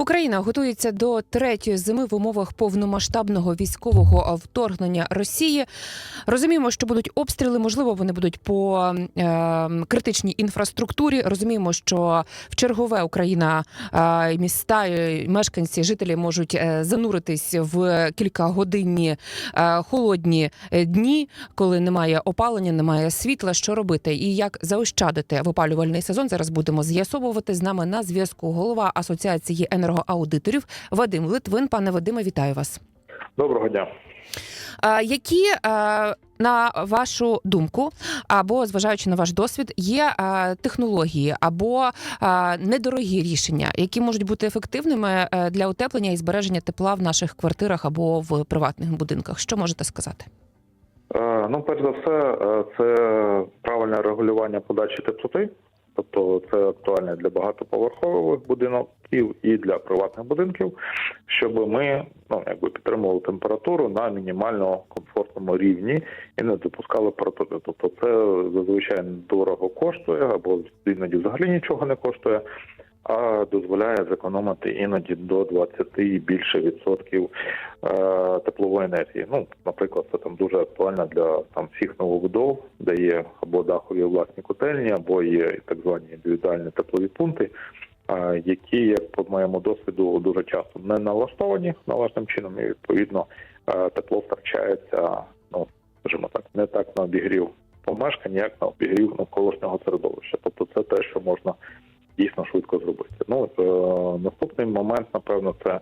Україна готується до третьої зими в умовах повномасштабного військового вторгнення Росії. Розуміємо, що будуть обстріли. Можливо, вони будуть по е, критичній інфраструктурі. Розуміємо, що в чергове Україна е, міста, е, мешканці, жителі можуть е, зануритись в кількагодинні е, холодні е, дні, коли немає опалення, немає світла. Що робити і як заощадити в опалювальний сезон? Зараз будемо з'ясовувати з нами на зв'язку. Голова асоціації енергоаудиторів Вадим Литвин. Пане Вадиме, вітаю вас. Доброго дня. А, які а, на вашу думку, або зважаючи на ваш досвід, є а, технології або а, недорогі рішення, які можуть бути ефективними е, для утеплення і збереження тепла в наших квартирах або в приватних будинках? Що можете сказати? Е, Ну, перш за все, е, це правильне регулювання подачі теплоти. Тобто це актуально для багатоповерхових будинків і для приватних будинків, щоб ми ну якби підтримували температуру на мінімально комфортному рівні і не допускали протоки. Тобто це зазвичай дорого коштує або іноді взагалі нічого не коштує, а дозволяє зекономити іноді до 20 і більше відсотків е, теплової енергії. Ну, наприклад, це там дуже актуально для там всіх новобудов, де є або дахові власні котельні, або є так звані індивідуальні теплові пункти, які, як по моєму досвіду, дуже часто не налаштовані належним чином, і відповідно тепло втрачається, ну скажімо так, не так на обігрів помешкань, як на обігрів навколишнього середовища. Тобто, це те, що можна дійсно швидко зробити. Ну е, наступний момент, напевно, це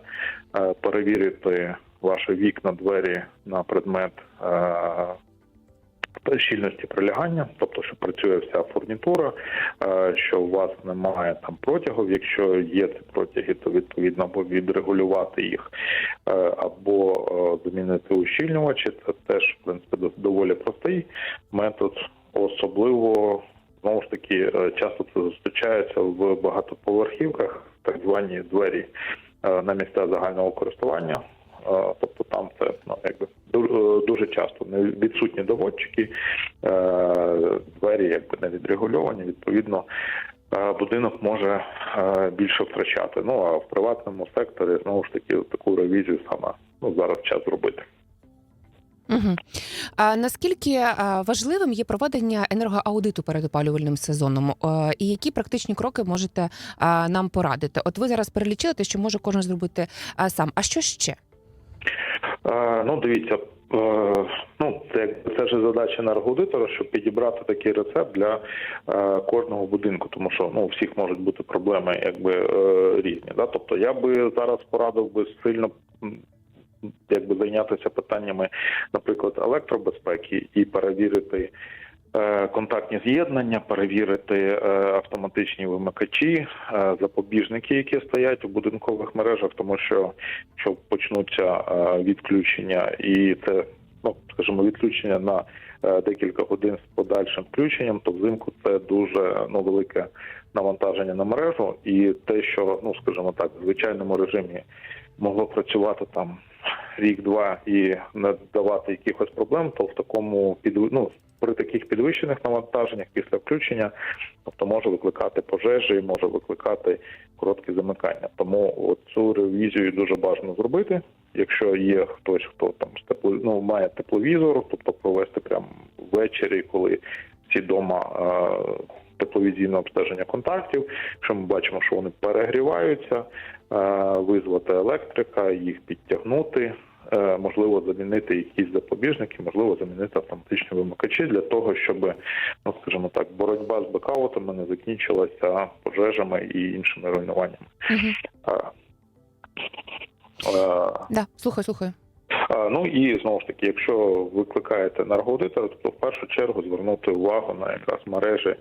е, перевірити ваші вікна, двері на предмет е, щільності прилягання, тобто, що працює вся фурнітура, е, що у вас немає там протягів. Якщо є ці протяги, то відповідно або відрегулювати їх, е, або е, замінити ущільнювачі. Це теж в принципі доволі простий метод, особливо знову ж таки часто це зустрічається в багатоповерхівках, так звані двері на місця загального користування. Тобто там це ну якби дуже часто не відсутні доводчики, е, двері якби не відрегульовані. Відповідно, е, будинок може е, більше втрачати. Ну а в приватному секторі знову ж таки таку ревізію саме ну зараз час зробити. Угу. А наскільки важливим є проведення енергоаудиту перед опалювальним сезоном? І які практичні кроки можете нам порадити? От ви зараз перелічили те, що може кожен зробити сам. А що ще? Е, Ну, дивіться, е, ну це це ж задача енергоаудитора, щоб підібрати такий рецепт для е, кожного будинку, тому що ну у всіх можуть бути проблеми, якби різні. Да? Тобто я би зараз порадив би сильно. Якби зайнятися питаннями, наприклад, електробезпеки і перевірити контактні з'єднання, перевірити е, автоматичні вимикачі, е, запобіжники, які стоять у будинкових мережах, тому що що почнуться е, відключення, і це ну скажімо, відключення на е, декілька годин з подальшим включенням, то взимку це дуже ну велике навантаження на мережу, і те, що ну скажімо так, в звичайному режимі могло працювати там рік-два і не давати якихось проблем, то в такому під ну, при таких підвищених навантаженнях після включення, тобто може викликати пожежі, може викликати короткі замикання. Тому цю ревізію дуже бажано зробити. Якщо є хтось, хто там тепло, ну, має тепловізор, тобто провести прямо ввечері, коли всі вдома е, тепловізійне обстеження контактів. Якщо ми бачимо, що вони перегріваються, е, визвати електрика, їх підтягнути. Е, Можливо, замінити якісь запобіжники, можливо, замінити автоматичні вимикачі для того, щоб, ну скажімо так, боротьба з блекаутами не закінчилася пожежами і іншими руйнуваннями. Угу. Да, слухаю. а, Ну і знову ж таки, якщо викликаєте енергоаудитора, то в першу чергу звернути увагу на якраз мережі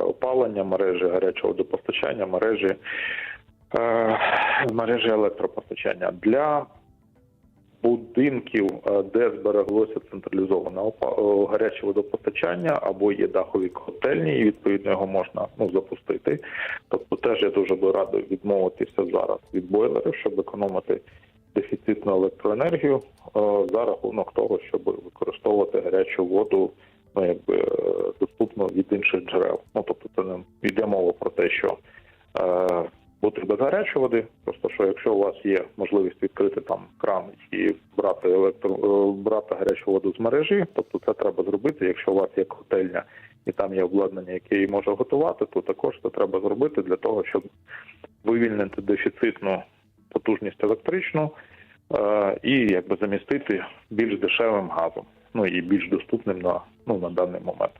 опалення, мережі гарячого водопостачання, мережі, мережі електропостачання для будинків, е, де збереглося централізоване е, гаряче водопостачання або є дахові котельні, і відповідно його можна ну запустити. Тобто, теж я дуже би радий відмовитися зараз від бойлерів, щоб економити дефіцитну електроенергію е, за рахунок того, щоб використовувати гарячу воду ну, якби доступно від інших джерел. Ну тобто, це не йде мова про те, що бути без гарячої води. Просто що якщо у вас є можливість відкрити там кран і брати електро е, брати гарячу воду з мережі, тобто це треба зробити. Якщо у вас є котельня і там є обладнання, яке її може готувати, то також це треба зробити для того, щоб вивільнити дефіцитну потужність електричну е, і якби замістити більш дешевим газом, ну і більш доступним на ну на даний момент.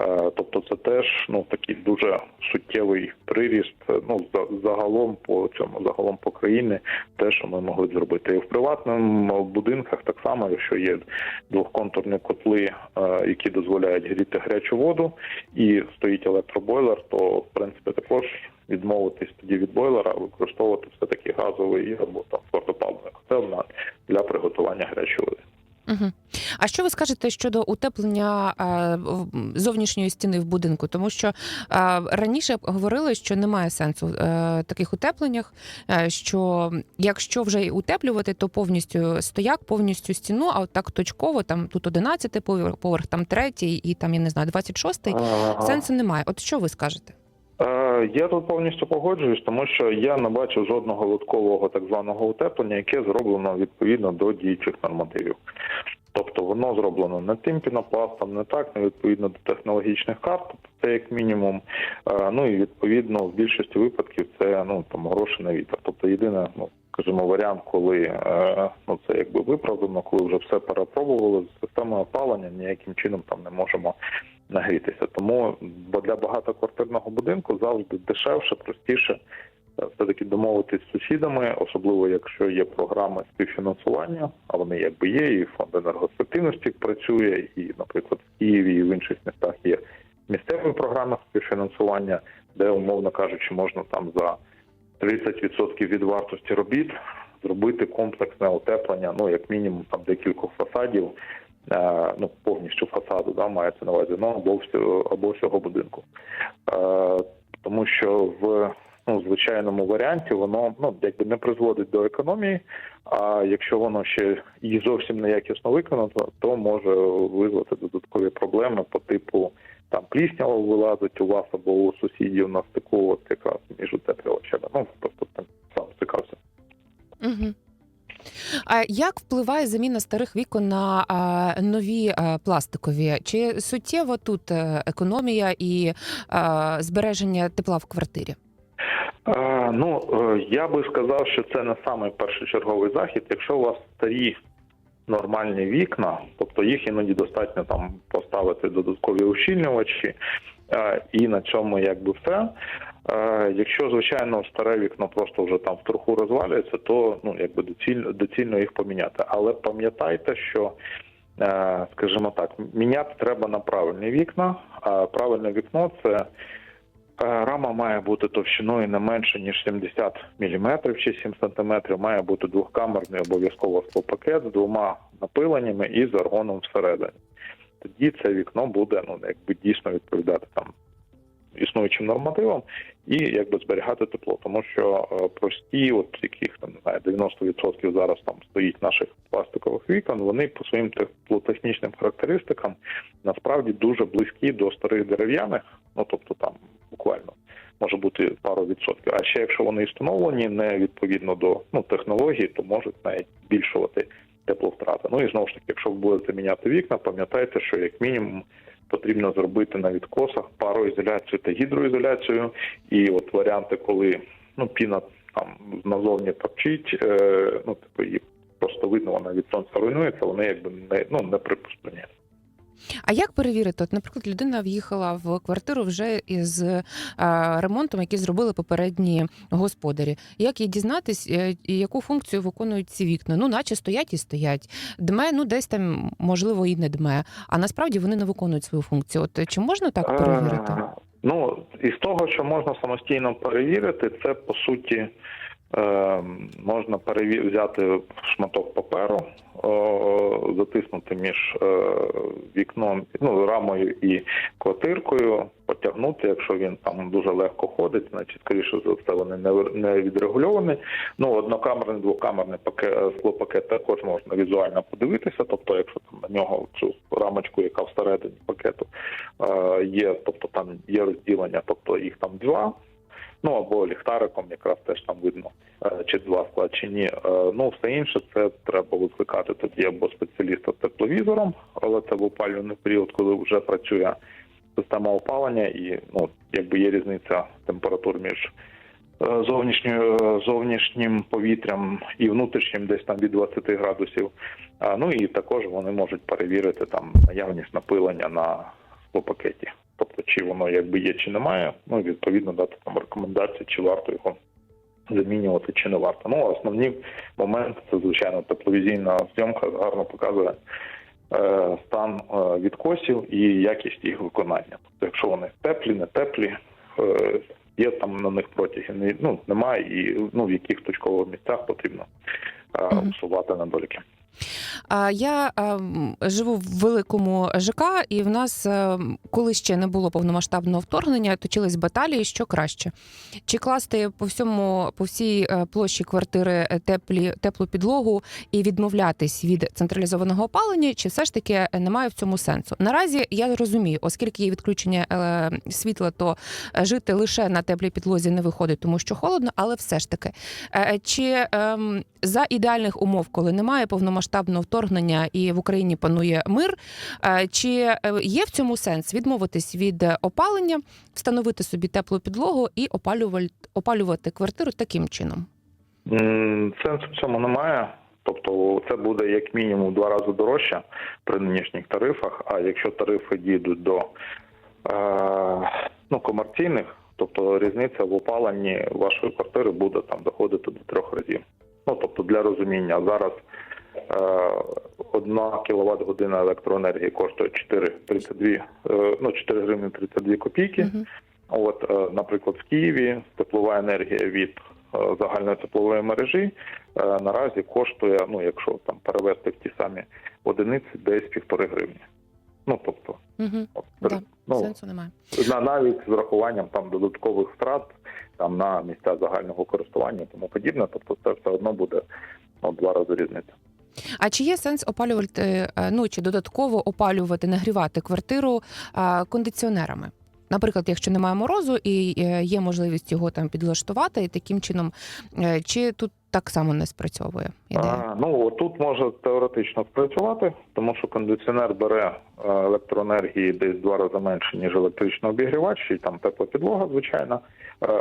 Е, Тобто це теж ну такий дуже суттєвий приріст. е, Ну за- загалом по цьому, загалом по країні, те, що ми могли зробити. І в приватному будинках так само, якщо є двохконтурні котли, е, які дозволяють гріти гарячу воду, і стоїть електробойлер, то в принципі також відмовитись тоді від бойлера, використовувати все таки газовий або там твердопаливний котел для приготування гарячої води. Угу. А що ви скажете щодо утеплення е, зовнішньої стіни в будинку? Тому що е, раніше говорили, що немає сенсу е, таких утепленнях. Що якщо вже й утеплювати, то повністю стояк, повністю стіну, а от так точково, там тут 11 поверх, там третій і там я не знаю, 26 Ага. сенсу немає. От що ви скажете? Е, Я тут повністю погоджуюсь, тому що я не бачу жодного лоткового так званого утеплення, яке зроблено відповідно до діючих нормативів. Тобто воно зроблено не тим пінопластом, не так, не відповідно до технологічних карт. Тобто це як мінімум. Е, Ну і відповідно в більшості випадків це ну там гроші на вітер. Тобто єдине, ну скажімо, варіант, коли е, ну це якби виправдано, коли вже все перепробували з системою опалення, ніяким чином там не можемо нагрітися. Тому бо для багатоквартирного будинку завжди дешевше, простіше е, все-таки домовитись з сусідами, особливо якщо є програми співфінансування, а вони якби є, і фонд енергоефективності працює, і, наприклад, в Києві і в інших містах є місцеві програми співфінансування, де, умовно кажучи, можна там за 30% від вартості робіт зробити комплексне утеплення, ну як мінімум там декількох фасадів, ну повністю фасаду, да, мається на увазі, ну або всього або всього будинку. Е, тому що в ну, звичайному варіанті воно ну якби не призводить до економії. А якщо воно ще і зовсім неякісно виконано, то може визвати додаткові проблеми по типу там пліснява вилазить у вас або у сусідів на стику, от якраз між утеплювачами. Ну просто там сам стикався. Угу. А як впливає заміна старих вікон на нові пластикові? Чи суттєво тут е, економія і збереження тепла в квартирі? Е, ну е, я би сказав, що це не самий першочерговий захід. Якщо у вас старі нормальні вікна, тобто їх іноді достатньо там поставити додаткові ущільнювачі, і на цьому якби все. Е, Якщо звичайно старе вікно просто вже там в труху розвалюється, то ну якби доцільно доцільно їх поміняти. Але пам'ятайте, що е, скажімо так, міняти треба на правильні вікна. А правильне вікно це е, рама має бути товщиною не менше ніж 70 мм чи 7 см, має бути двохкамерний обов'язково склопакет з двома напиленнями і з аргоном всередині. Тоді це вікно буде ну якби дійсно відповідати там існуючим нормативам і якби зберігати тепло, тому що е, прості, от яких там не знаю, 90% зараз там стоїть наших пластикових вікон, вони по своїм теплотехнічним характеристикам насправді дуже близькі до старих дерев'яних, ну тобто там буквально може бути пару відсотків. А ще якщо вони встановлені не відповідно до ну технології, то можуть навіть збільшувати тепловтрати. Ну і знову ж таки, якщо ви будете міняти вікна, пам'ятайте, що як мінімум потрібно зробити на відкосах пароізоляцію та гідроізоляцію. І от варіанти, коли ну піна там назовні торчить, е, ну типу її просто видно, вона від сонця руйнується, вони якби не ну неприпустимі. А як перевірити? От, наприклад, людина в'їхала в квартиру вже із е, ремонтом, який зробили попередні господарі. Як їй дізнатись, е, і яку функцію виконують ці вікна? Ну, наче стоять і стоять. Дме, ну десь там можливо і не дме. А насправді вони не виконують свою функцію. От чи можна так перевірити? Е, Ну, із того, що можна самостійно перевірити, це по суті можна переві... взяти шматок паперу, е, затиснути між е, вікном, ну, рамою і квартиркою, потягнути, якщо він там дуже легко ходить, значить, скоріше за все, вони не, відрегульовані. Ну, однокамерний, двокамерний пакет, склопакет також можна візуально подивитися. Тобто, якщо там на нього цю рамочку, яка всередині пакету е, є, тобто там є розділення, тобто їх там два. Ну або ліхтариком, якраз теж там видно, е, чи два склад, чи ні. Е, Ну все інше це треба викликати тоді або спеціаліста тепловізором, але це в опалювальний період, коли вже працює система опалення, і ну якби є різниця температур між е, зовнішньою зовнішнім повітрям і внутрішнім, десь там від 20 градусів. Ну і також вони можуть перевірити там наявність напилення на склопакеті. Тобто, чи воно якби є, чи немає, ну і відповідно дати там рекомендації, чи варто його замінювати, чи не варто. Ну, основні моменти це звичайно тепловізійна зйомка гарно показує е, стан е, відкосів і якість їх виконання. Тобто, якщо вони теплі, не теплі, е, є там на них протяги, ну немає, і ну в яких точкових місцях потрібно е, усувати недоліки. Я живу в великому ЖК, і в нас, е, коли ще не було повномасштабного вторгнення, точились баталії, що краще. Чи класти по всьому, по всій е, площі квартири е, теплі, теплу підлогу і відмовлятись від централізованого опалення, чи все ж таки немає в цьому сенсу? Наразі я розумію, оскільки є відключення світла, то жити лише на теплій підлозі не виходить, тому що холодно, але все ж таки. Чи ем, за ідеальних умов, коли немає повномасштабного вторгнення і в Україні панує мир, е, чи е, є в цьому сенс відмовитись від е, опалення, встановити собі теплу підлогу і опалювати квартиру таким чином? Сенсу в цьому немає. Тобто це буде як мінімум в два рази дорожче при нинішніх тарифах. А якщо тарифи дійдуть до е, ну, комерційних, тобто різниця в опаленні вашої квартири буде там доходити до трьох разів. Ну тобто для розуміння зараз одна кіловат година електроенергії коштує 4,32, е, ну 4 гривні 32 копійки. Мгм. От, е, наприклад, в Києві теплова енергія від е, загальної теплової мережі е, наразі коштує, ну якщо там перевести в ті самі одиниці, десь півтори гривні. Ну тобто, Угу. от, Да, ну Сенсу немає. на навіть з врахуванням там додаткових втрат там на місця загального користування, і тому подібне. Тобто, це все одно буде ну, два рази різниця. А чи є сенс опалювати е, ну чи додатково опалювати, нагрівати квартиру кондиціонерами? Наприклад, якщо немає морозу і е, є можливість його там підлаштувати, і таким чином, е, чи тут так само не спрацьовує ідея? А, ну тут може теоретично спрацювати, тому що кондиціонер бере електроенергії десь два рази менше, ніж електричний обігрівач, і там тепла підлога, звичайно,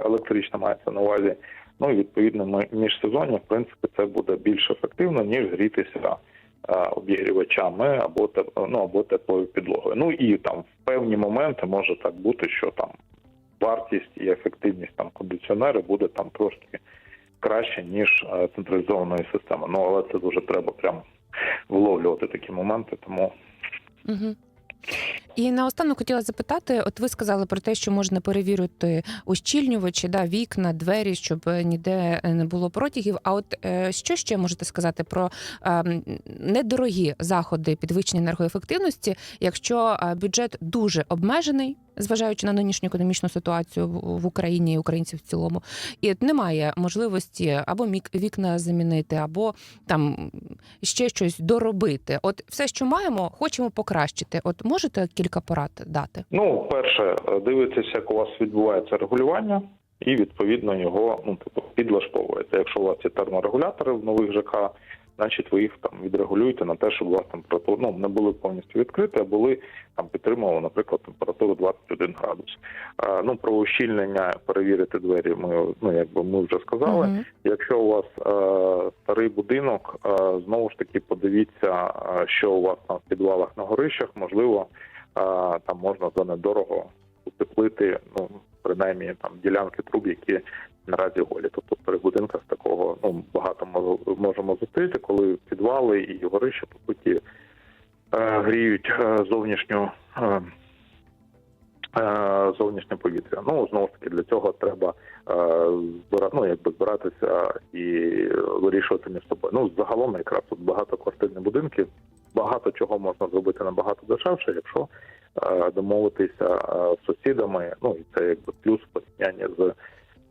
електрична мається на увазі. Ну і відповідно ми між сезонів, в принципі, це буде більш ефективно, ніж грітися е, обігрівачами або ну, або теплою підлогою. Ну і там в певні моменти може так бути, що там вартість і ефективність там кондиціонери буде там трошки краще ніж е, централізованої системи. Ну але це дуже треба прямо вловлювати такі моменти. Тому Угу. І наостанок хотіла запитати: от ви сказали про те, що можна перевірити ущільнювачі, да, вікна, двері, щоб е, ніде не було протягів. А от е, що ще можете сказати про е, недорогі заходи підвищення енергоефективності, якщо е, бюджет дуже обмежений, зважаючи на нинішню економічну ситуацію в Україні і українців в цілому, і немає можливості або вікна замінити, або там ще щось доробити. От все, що маємо, хочемо покращити. От можете кілька порад дати? ну перше, е, дивитися, як у вас відбувається регулювання, і відповідно його ну типу підлаштовуєте. Якщо у вас є терморегулятори в нових ЖК, значить ви їх там відрегулюєте на те, щоб у вас температура ну, не були повністю відкриті, а були там підтримували, наприклад, температуру 21 градус. Е, Ну про ущільнення перевірити двері. Ми ну якби ми вже сказали. Мгм. Якщо у вас е, старий будинок, е, знову ж таки подивіться, е, що у вас там в підвалах на горищах, можливо, там можна за недорого утеплити, ну принаймні там ділянки труб, які наразі голі. Тобто при будинках такого ну багато можемо зустріти, коли підвали і горища по суті е, гріють е, зовнішню. е, Зовнішнє повітря. Ну знову ж таки для цього треба збира- ну, якби збиратися і вирішувати між собою. Ну загалом якраз тут багатоквартирні будинки, багато чого можна зробити набагато дешевше, якщо е, домовитися е, з сусідами. Ну і це якби плюс в порівнянні з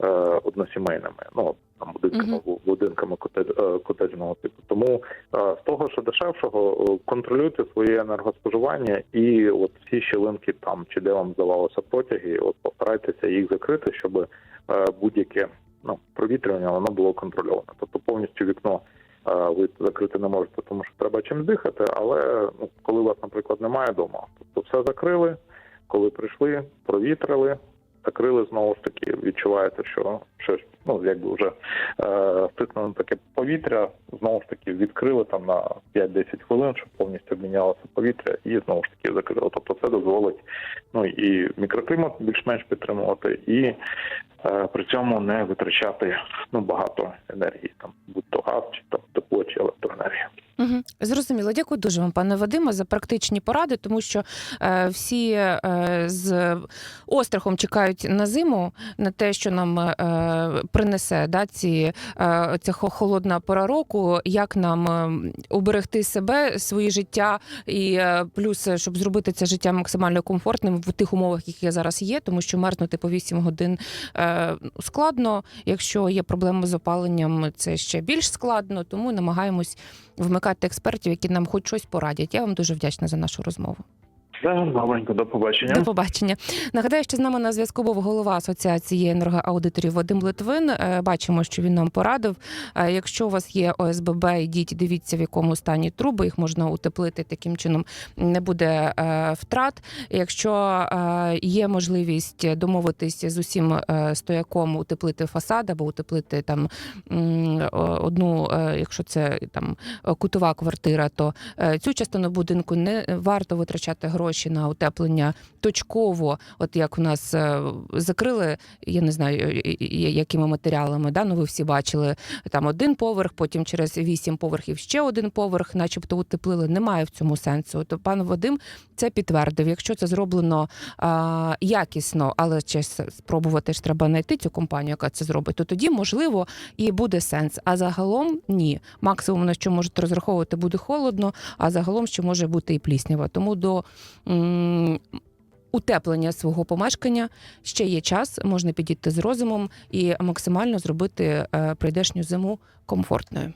е, односімейними. Ну там будинками будинками котедж- е, котеджного типу. Тому з того, що дешевшого, контролюйте своє енергоспоживання і от всі щілинки там чи де вам здавалося потяги, от постарайтеся їх закрити, щоб будь-яке ну провітрювання воно було контрольоване. Тобто повністю вікно ви закрити не можете, тому що треба чим дихати. Але ну коли вас, наприклад, немає вдома, тобто все закрили. Коли прийшли, провітрили, закрили знову ж таки, відчуваєте, що щось ну якби вже е, втиснуло таке повітря, знову ж таки відкрили там на 5-10 хвилин, щоб повністю обмінялося повітря, і знову ж таки закрили. Тобто це дозволить ну і мікроклімат більш-менш підтримувати, і при цьому не витрачати ну багато енергії, там будь то газ, чи там тепло, чи електроенергія. Угу. Зрозуміло. Дякую дуже вам, пане Вадиме, за практичні поради, тому що е, всі е, з острахом чекають на зиму, на те, що нам е, принесе да, ці, е, ця хо- холодна пора року, як нам е, уберегти себе, своє життя, і е, плюс, е, щоб зробити це життя максимально комфортним в тих умовах, які зараз є, тому що мерзнути по 8 годин е, складно. Якщо є проблеми з опаленням, це ще більш складно, тому намагаємось вмикати експертів, які нам хоч щось порадять. Я вам дуже вдячна за нашу розмову. Добренько, до побачення. До побачення. Нагадаю, що з нами на зв'язку був голова асоціації енергоаудиторів Вадим Литвин. Е, Бачимо, що він нам порадив. Е, Якщо у вас є ОСББ, йдіть, дивіться, в якому стані труби. Їх можна утеплити таким чином. Не буде е, втрат. Якщо є можливість домовитись з усім стояком, утеплити фасад або утеплити там одну, якщо це там кутова квартира, то цю частину будинку не варто витрачати гроші на утеплення точково, от як у нас е, закрили, я не знаю, е, е, якими матеріалами, да? ну ви всі бачили там один поверх, потім через вісім поверхів ще один поверх, начебто утеплили. Немає в цьому сенсу. То пан Вадим це підтвердив. Якщо це зроблено а, якісно, але с- спробувати ж треба знайти цю компанію, яка це зробить, то тоді можливо і буде сенс. А загалом ні. Максимум на що можете розраховувати, буде холодно, а загалом ще може бути і пліснява. Тому до утеплення свого помешкання ще є час, можна підійти з розумом і максимально зробити е, прийдешню зиму комфортною.